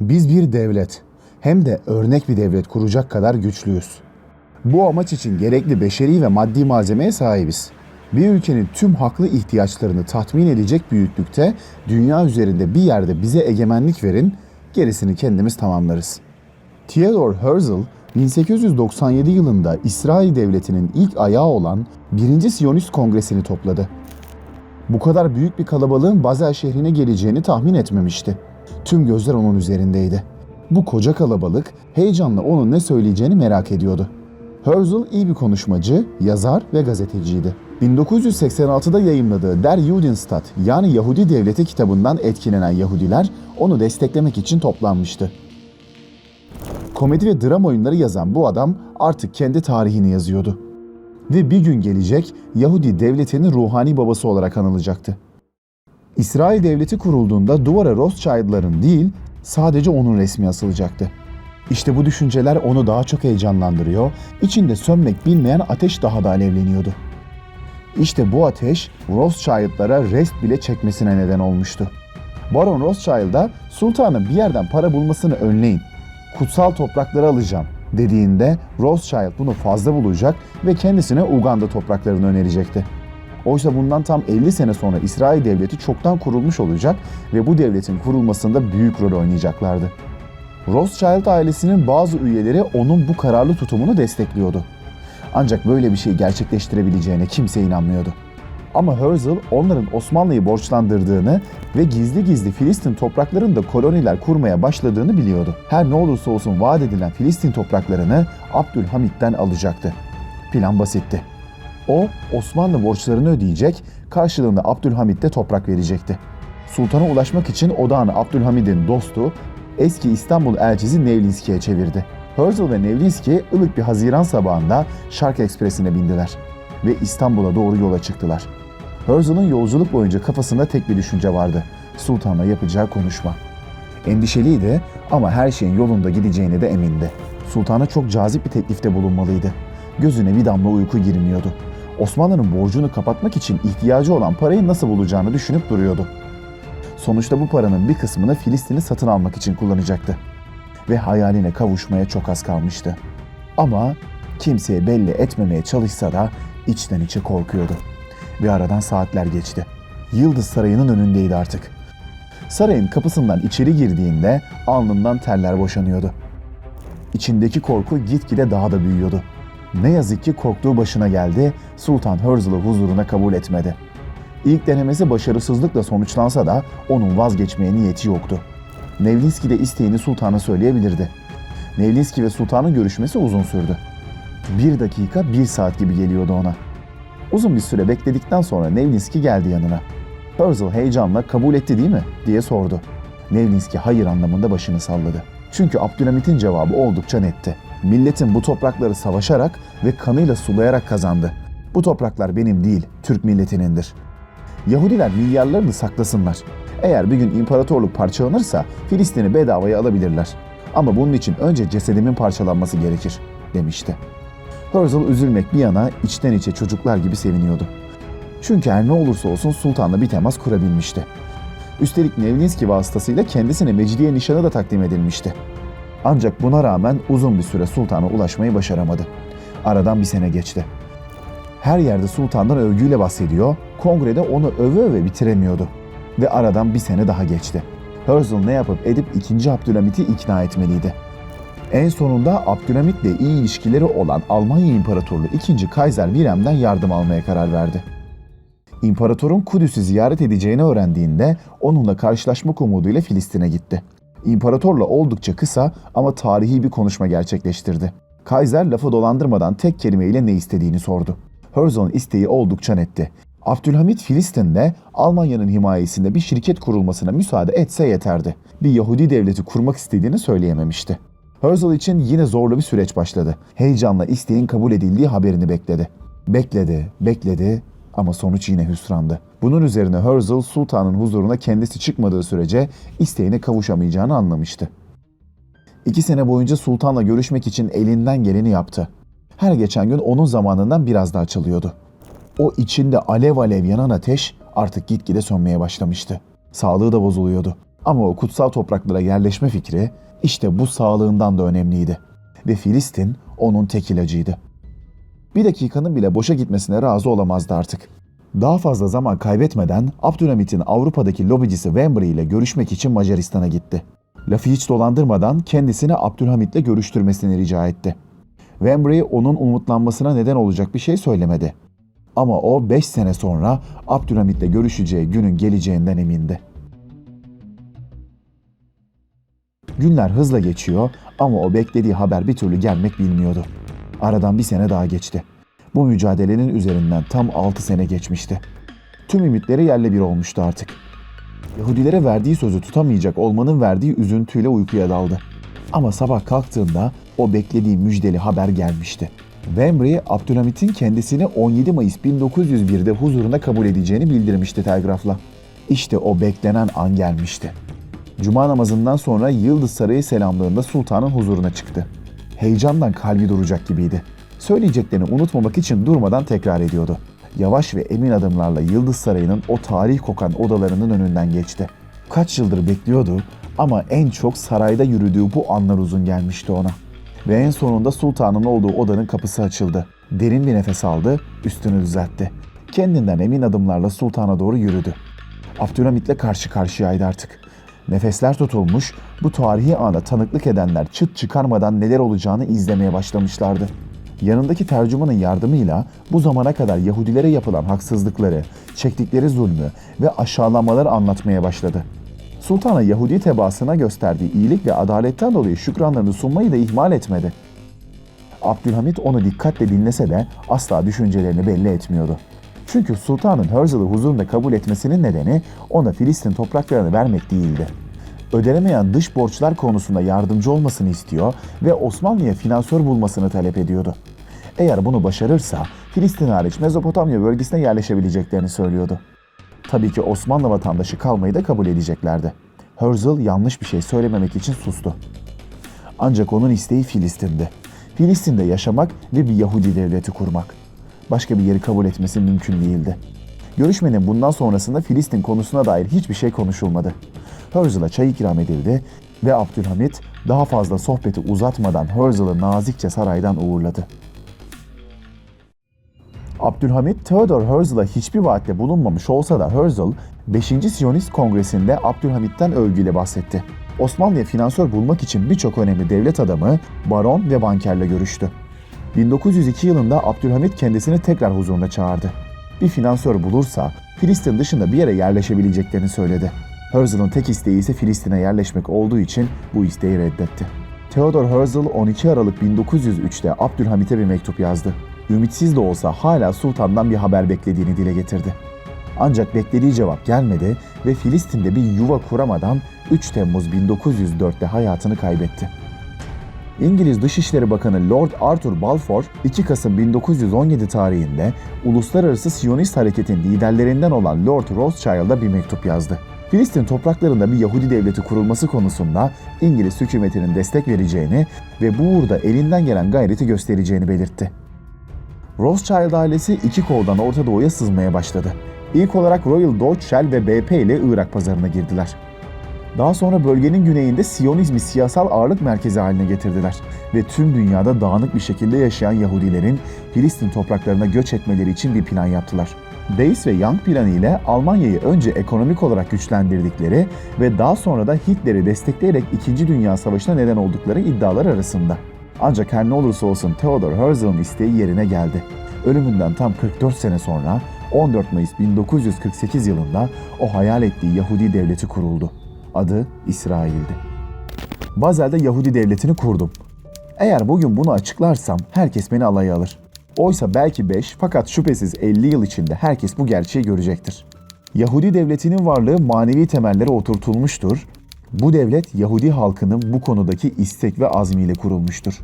Biz bir devlet, hem de örnek bir devlet kuracak kadar güçlüyüz. Bu amaç için gerekli beşeri ve maddi malzemeye sahibiz. Bir ülkenin tüm haklı ihtiyaçlarını tatmin edecek büyüklükte dünya üzerinde bir yerde bize egemenlik verin, gerisini kendimiz tamamlarız. Theodor Herzl 1897 yılında İsrail Devleti'nin ilk ayağı olan 1. Siyonist Kongresini topladı. Bu kadar büyük bir kalabalığın Bazel şehrine geleceğini tahmin etmemişti. Tüm gözler onun üzerindeydi. Bu koca kalabalık heyecanla onun ne söyleyeceğini merak ediyordu. Herzl iyi bir konuşmacı, yazar ve gazeteciydi. 1986'da yayımladığı Der Judenstaat yani Yahudi Devleti kitabından etkilenen Yahudiler onu desteklemek için toplanmıştı. Komedi ve dram oyunları yazan bu adam artık kendi tarihini yazıyordu. Ve bir gün gelecek Yahudi devletinin ruhani babası olarak anılacaktı. İsrail devleti kurulduğunda duvara Rothschild'ların değil sadece onun resmi asılacaktı. İşte bu düşünceler onu daha çok heyecanlandırıyor, içinde sönmek bilmeyen ateş daha da alevleniyordu. İşte bu ateş Rothschild'lara rest bile çekmesine neden olmuştu. Baron Rothschild'a sultanın bir yerden para bulmasını önleyin, kutsal toprakları alacağım dediğinde Rothschild bunu fazla bulacak ve kendisine Uganda topraklarını önerecekti. Oysa bundan tam 50 sene sonra İsrail devleti çoktan kurulmuş olacak ve bu devletin kurulmasında büyük rol oynayacaklardı. Rothschild ailesinin bazı üyeleri onun bu kararlı tutumunu destekliyordu. Ancak böyle bir şey gerçekleştirebileceğine kimse inanmıyordu. Ama Herzl onların Osmanlı'yı borçlandırdığını ve gizli gizli Filistin topraklarında koloniler kurmaya başladığını biliyordu. Her ne olursa olsun vaat edilen Filistin topraklarını Abdülhamit'ten alacaktı. Plan basitti. O Osmanlı borçlarını ödeyecek, karşılığında Abdülhamit de toprak verecekti. Sultana ulaşmak için odağını Abdülhamid'in dostu, eski İstanbul elçisi Nevlinski'ye çevirdi. Herzl ve Nevlinski ılık bir Haziran sabahında Şark Ekspresi'ne bindiler ve İstanbul'a doğru yola çıktılar. Herzl'ın yolculuk boyunca kafasında tek bir düşünce vardı. Sultan'la yapacağı konuşma. Endişeliydi ama her şeyin yolunda gideceğine de emindi. Sultan'a çok cazip bir teklifte bulunmalıydı. Gözüne bir damla uyku girmiyordu. Osmanlı'nın borcunu kapatmak için ihtiyacı olan parayı nasıl bulacağını düşünüp duruyordu. Sonuçta bu paranın bir kısmını Filistin'i satın almak için kullanacaktı. Ve hayaline kavuşmaya çok az kalmıştı. Ama kimseye belli etmemeye çalışsa da içten içe korkuyordu. Ve aradan saatler geçti. Yıldız Sarayı'nın önündeydi artık. Sarayın kapısından içeri girdiğinde alnından teller boşanıyordu. İçindeki korku gitgide daha da büyüyordu. Ne yazık ki korktuğu başına geldi, Sultan Herzl'ı huzuruna kabul etmedi. İlk denemesi başarısızlıkla sonuçlansa da onun vazgeçmeye niyeti yoktu. Nevlinski de isteğini sultana söyleyebilirdi. Nevlinski ve sultanın görüşmesi uzun sürdü. Bir dakika bir saat gibi geliyordu ona. Uzun bir süre bekledikten sonra Nevlinski geldi yanına. Herzl heyecanla kabul etti değil mi diye sordu. Nevlinski hayır anlamında başını salladı. Çünkü Abdülhamit'in cevabı oldukça netti. Milletin bu toprakları savaşarak ve kanıyla sulayarak kazandı. Bu topraklar benim değil, Türk milletinindir. Yahudiler milyarlarını saklasınlar. Eğer bir gün imparatorluk parçalanırsa Filistin'i bedavaya alabilirler. Ama bunun için önce cesedimin parçalanması gerekir, demişti. Herzl üzülmek bir yana içten içe çocuklar gibi seviniyordu. Çünkü her ne olursa olsun sultanla bir temas kurabilmişti. Üstelik Nevlinski vasıtasıyla kendisine Mecidiye nişanı da takdim edilmişti. Ancak buna rağmen uzun bir süre sultana ulaşmayı başaramadı. Aradan bir sene geçti. Her yerde sultandan övgüyle bahsediyor, kongrede onu öve öve bitiremiyordu. Ve aradan bir sene daha geçti. Herzl ne yapıp edip 2. Abdülhamit'i ikna etmeliydi. En sonunda Abdülhamit'le iyi ilişkileri olan Almanya İmparatorluğu 2. Kaiser Wilhelm'den yardım almaya karar verdi. İmparatorun Kudüs'ü ziyaret edeceğini öğrendiğinde onunla karşılaşmak umuduyla Filistin'e gitti. İmparatorla oldukça kısa ama tarihi bir konuşma gerçekleştirdi. Kaiser lafı dolandırmadan tek kelimeyle ne istediğini sordu. Herzl'ın isteği oldukça netti. Abdülhamit Filistin'de Almanya'nın himayesinde bir şirket kurulmasına müsaade etse yeterdi. Bir Yahudi devleti kurmak istediğini söyleyememişti. Herzl için yine zorlu bir süreç başladı. Heyecanla isteğin kabul edildiği haberini bekledi. Bekledi, bekledi ama sonuç yine hüsrandı. Bunun üzerine Herzl sultanın huzuruna kendisi çıkmadığı sürece isteğine kavuşamayacağını anlamıştı. İki sene boyunca sultanla görüşmek için elinden geleni yaptı. Her geçen gün onun zamanından biraz daha çalıyordu. O içinde alev alev yanan ateş artık gitgide sönmeye başlamıştı. Sağlığı da bozuluyordu. Ama o kutsal topraklara yerleşme fikri işte bu sağlığından da önemliydi. Ve Filistin onun tek ilacıydı. Bir dakikanın bile boşa gitmesine razı olamazdı artık. Daha fazla zaman kaybetmeden Abdülhamit'in Avrupa'daki lobicisi Wembley ile görüşmek için Macaristan'a gitti. Lafı hiç dolandırmadan kendisini Abdülhamit'le görüştürmesini rica etti. Wembley onun umutlanmasına neden olacak bir şey söylemedi. Ama o 5 sene sonra Abdülhamit'le görüşeceği günün geleceğinden emindi. Günler hızla geçiyor ama o beklediği haber bir türlü gelmek bilmiyordu. Aradan bir sene daha geçti. Bu mücadelenin üzerinden tam 6 sene geçmişti. Tüm ümitleri yerle bir olmuştu artık. Yahudilere verdiği sözü tutamayacak olmanın verdiği üzüntüyle uykuya daldı. Ama sabah kalktığında o beklediği müjdeli haber gelmişti. Wembley, Abdülhamit'in kendisini 17 Mayıs 1901'de huzuruna kabul edeceğini bildirmişti telgrafla. İşte o beklenen an gelmişti. Cuma namazından sonra Yıldız Sarayı selamlığında sultanın huzuruna çıktı. Heyecandan kalbi duracak gibiydi. Söyleyeceklerini unutmamak için durmadan tekrar ediyordu. Yavaş ve emin adımlarla Yıldız Sarayı'nın o tarih kokan odalarının önünden geçti. Kaç yıldır bekliyordu ama en çok sarayda yürüdüğü bu anlar uzun gelmişti ona. Ve en sonunda sultanın olduğu odanın kapısı açıldı. Derin bir nefes aldı, üstünü düzeltti. Kendinden emin adımlarla sultana doğru yürüdü. Abdülhamit'le karşı karşıyaydı artık. Nefesler tutulmuş, bu tarihi ana tanıklık edenler çıt çıkarmadan neler olacağını izlemeye başlamışlardı. Yanındaki tercümanın yardımıyla bu zamana kadar Yahudilere yapılan haksızlıkları, çektikleri zulmü ve aşağılamaları anlatmaya başladı. Sultana Yahudi tebaasına gösterdiği iyilik ve adaletten dolayı şükranlarını sunmayı da ihmal etmedi. Abdülhamit onu dikkatle dinlese de asla düşüncelerini belli etmiyordu. Çünkü sultanın Herzl'ı huzurunda kabul etmesinin nedeni ona Filistin topraklarını vermek değildi. Ödenemeyen dış borçlar konusunda yardımcı olmasını istiyor ve Osmanlı'ya finansör bulmasını talep ediyordu. Eğer bunu başarırsa Filistin hariç Mezopotamya bölgesine yerleşebileceklerini söylüyordu. Tabii ki Osmanlı vatandaşı kalmayı da kabul edeceklerdi. Herzl yanlış bir şey söylememek için sustu. Ancak onun isteği Filistin'di. Filistin'de yaşamak ve bir Yahudi devleti kurmak. Başka bir yeri kabul etmesi mümkün değildi. Görüşmenin bundan sonrasında Filistin konusuna dair hiçbir şey konuşulmadı. Herzl'a çay ikram edildi ve Abdülhamit daha fazla sohbeti uzatmadan Herzl'ı nazikçe saraydan uğurladı. Abdülhamit, Theodor Herzl'a hiçbir vaatte bulunmamış olsa da Herzl, 5. Siyonist Kongresi'nde Abdülhamit'ten övgüyle bahsetti. Osmanlı'ya finansör bulmak için birçok önemli devlet adamı, baron ve bankerle görüştü. 1902 yılında Abdülhamit kendisini tekrar huzuruna çağırdı. Bir finansör bulursa Filistin dışında bir yere yerleşebileceklerini söyledi. Herzl'ın tek isteği ise Filistin'e yerleşmek olduğu için bu isteği reddetti. Theodor Herzl 12 Aralık 1903'te Abdülhamit'e bir mektup yazdı. Ümitsiz de olsa hala sultandan bir haber beklediğini dile getirdi. Ancak beklediği cevap gelmedi ve Filistin'de bir yuva kuramadan 3 Temmuz 1904'te hayatını kaybetti. İngiliz Dışişleri Bakanı Lord Arthur Balfour 2 Kasım 1917 tarihinde Uluslararası Siyonist Hareket'in liderlerinden olan Lord Rothschild'a bir mektup yazdı. Filistin topraklarında bir Yahudi devleti kurulması konusunda İngiliz hükümetinin destek vereceğini ve bu uğurda elinden gelen gayreti göstereceğini belirtti. Rothschild ailesi iki koldan Orta Doğu'ya sızmaya başladı. İlk olarak Royal Dutch Shell ve BP ile Irak pazarına girdiler. Daha sonra bölgenin güneyinde Siyonizmi siyasal ağırlık merkezi haline getirdiler ve tüm dünyada dağınık bir şekilde yaşayan Yahudilerin Filistin topraklarına göç etmeleri için bir plan yaptılar. Days ve Young planı ile Almanya'yı önce ekonomik olarak güçlendirdikleri ve daha sonra da Hitler'i destekleyerek 2. Dünya Savaşı'na neden oldukları iddialar arasında. Ancak her ne olursa olsun Theodor Herzl'ın isteği yerine geldi. Ölümünden tam 44 sene sonra 14 Mayıs 1948 yılında o hayal ettiği Yahudi devleti kuruldu. Adı İsrail'di. Bazel'de Yahudi devletini kurdum. Eğer bugün bunu açıklarsam herkes beni alaya alır. Oysa belki 5 fakat şüphesiz 50 yıl içinde herkes bu gerçeği görecektir. Yahudi devletinin varlığı manevi temellere oturtulmuştur. Bu devlet Yahudi halkının bu konudaki istek ve azmiyle kurulmuştur.